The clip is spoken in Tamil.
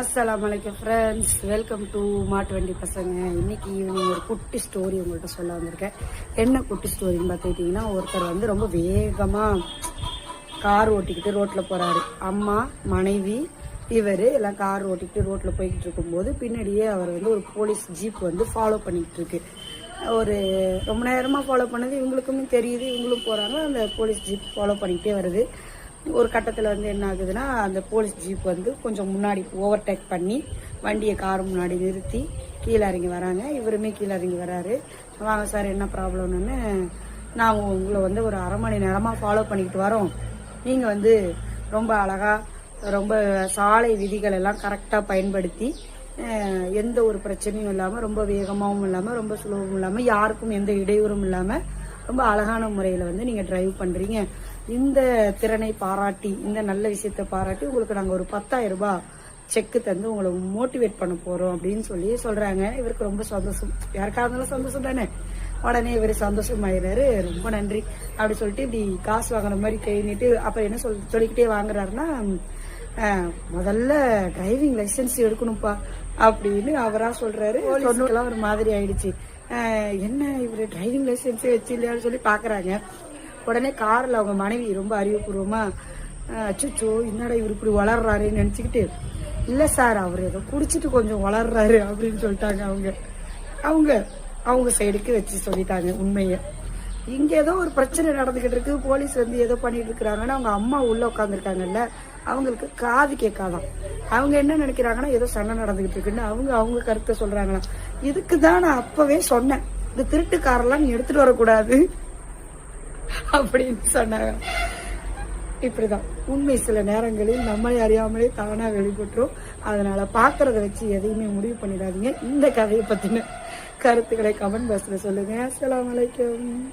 அஸ்லாம் வலைக்கம் ஃப்ரெண்ட்ஸ் வெல்கம் டு மாட்டு வண்டி பசங்க. இன்னைக்கு ஈவினிங் ஒரு குட்டி ஸ்டோரி உங்கள்கிட்ட சொல்ல வந்திருக்கேன். என்ன குட்டி ஸ்டோரின்னு பார்த்துக்கிட்டிங்கன்னா ஒருத்தர் வந்து ரொம்ப வேகமாக கார் ஓட்டிக்கிட்டு ரோட்டில் போகிறாரு அம்மா மனைவி இவர் எல்லாம் கார் ஓட்டிக்கிட்டு ரோட்டில் போய்கிட்டு இருக்கும்போது பின்னாடியே அவர் வந்து ஒரு போலீஸ் ஜீப் வந்து ஃபாலோ பண்ணிக்கிட்டு இருக்கு. ஒரு ரொம்ப நேரமாக ஃபாலோ பண்ணது இவங்களுக்குமே தெரியுது இவங்களும் போகிறாங்க அந்த போலீஸ் ஜீப் ஃபாலோ பண்ணிக்கிட்டே வருது. ஒரு கட்டத்தில் வந்து என்ன ஆகுதுன்னா அந்த போலீஸ் ஜீப் வந்து கொஞ்சம் முன்னாடி ஓவர்டேக் பண்ணி வண்டியை கார் முன்னாடி நிறுத்தி கீழே இறங்கி வராங்க. இவருமே கீழே இறங்கி வராரு. வாங்க சார் என்ன ப்ராப்ளம்னு நான் உங்களை வந்து ஒரு அரை மணி நேரமாக ஃபாலோ பண்ணிக்கிட்டு வரோம். நீங்கள் வந்து ரொம்ப அழகாக ரொம்ப சாலை விதிகள் எல்லாம் கரெக்டாக பயன்படுத்தி எந்த ஒரு பிரச்சனையும் இல்லாமல் ரொம்ப வேகமாகவும் இல்லாமல் ரொம்ப சுலபமும் இல்லாமல் யாருக்கும் எந்த இடையூறும் இல்லாமல் ரொம்ப அழகான முறையில் வந்து நீங்கள் டிரைவ் பண்ணுறீங்க இந்த திறனை பாராட்டி இந்த நல்ல விஷயத்தை பாராட்டி உங்களுக்கு நாங்கள் ஒரு பத்தாயிரம் ரூபாய் செக்கு தந்து உங்களை மோட்டிவேட் பண்ண போகிறோம் அப்படின்னு சொல்லி சொல்கிறாங்க இவருக்கு ரொம்ப சந்தோஷம். யாருக்கா இருந்தாலும் சந்தோஷம் தானே? உடனே இவர் சந்தோஷமாயிடுறாரு ரொம்ப நன்றி. அப்படி சொல்லிட்டு இப்படி காசு வாங்குற மாதிரி கை நீட்டு அப்புறம் என்ன சொல் சொல்லிக்கிட்டே வாங்குறாருன்னா முதல்ல டிரைவிங் லைசென்ஸ் எடுக்கணும்ப்பா அப்படின்னு அவரா சொல்றாரு. சொன்னெல்லாம் ஒரு மாதிரி ஆயிடுச்சு. என்ன இவர் டிரைவிங் லைசென்ஸே வச்சு இல்லையான்னு சொல்லி பாக்குறாங்க. உடனே காரில் அவங்க மனைவி ரொம்ப அறிவுபூர்வமாக அச்சுச்சோ என்னடா இவர் இப்படி வளர்றாருன்னு நினச்சிக்கிட்டு இல்லை சார் அவர் ஏதோ குடிச்சிட்டு கொஞ்சம் வளர்றாரு அப்படின்னு சொல்லிட்டாங்க அவங்க. அவங்க அவங்க சைடுக்கு வச்சு சொல்லிட்டாங்க உண்மையை. இங்கே ஏதோ ஒரு பிரச்சனை நடந்துக்கிட்டு இருக்கு போலீஸ் வந்து ஏதோ பண்ணிட்டு இருக்கிறாங்கன்னா அவங்க அம்மா உள்ளே உட்காந்துருக்காங்கல்ல அவங்களுக்கு காது கேட்காதான். அவங்க என்ன நினைக்கிறாங்கன்னா ஏதோ சண்டை நடந்துகிட்டு இருக்குன்னு அவங்க அவங்க கருத்தை சொல்றாங்களாம். இதுக்கு தான் நான் அப்பவே சொன்னேன் இந்த திருட்டுக்காரெல்லாம் நீ எடுத்துட்டு வரக்கூடாது. அப்படின்னு சொன்னாங்க. இப்படிதான். உண்மை சில நேரங்களில் நம்மளை அறியாமலே தானா வெளிப்பட்டுரும். அதனால பாக்குறத வச்சு எதையுமே முடிவு பண்ணிடாதீங்க. இந்த கதையை பத்தின கருத்துக்களை கமெண்ட் பாக்ஸ்ல சொல்லுங்க. அஸ்லாம் வலைக்கம்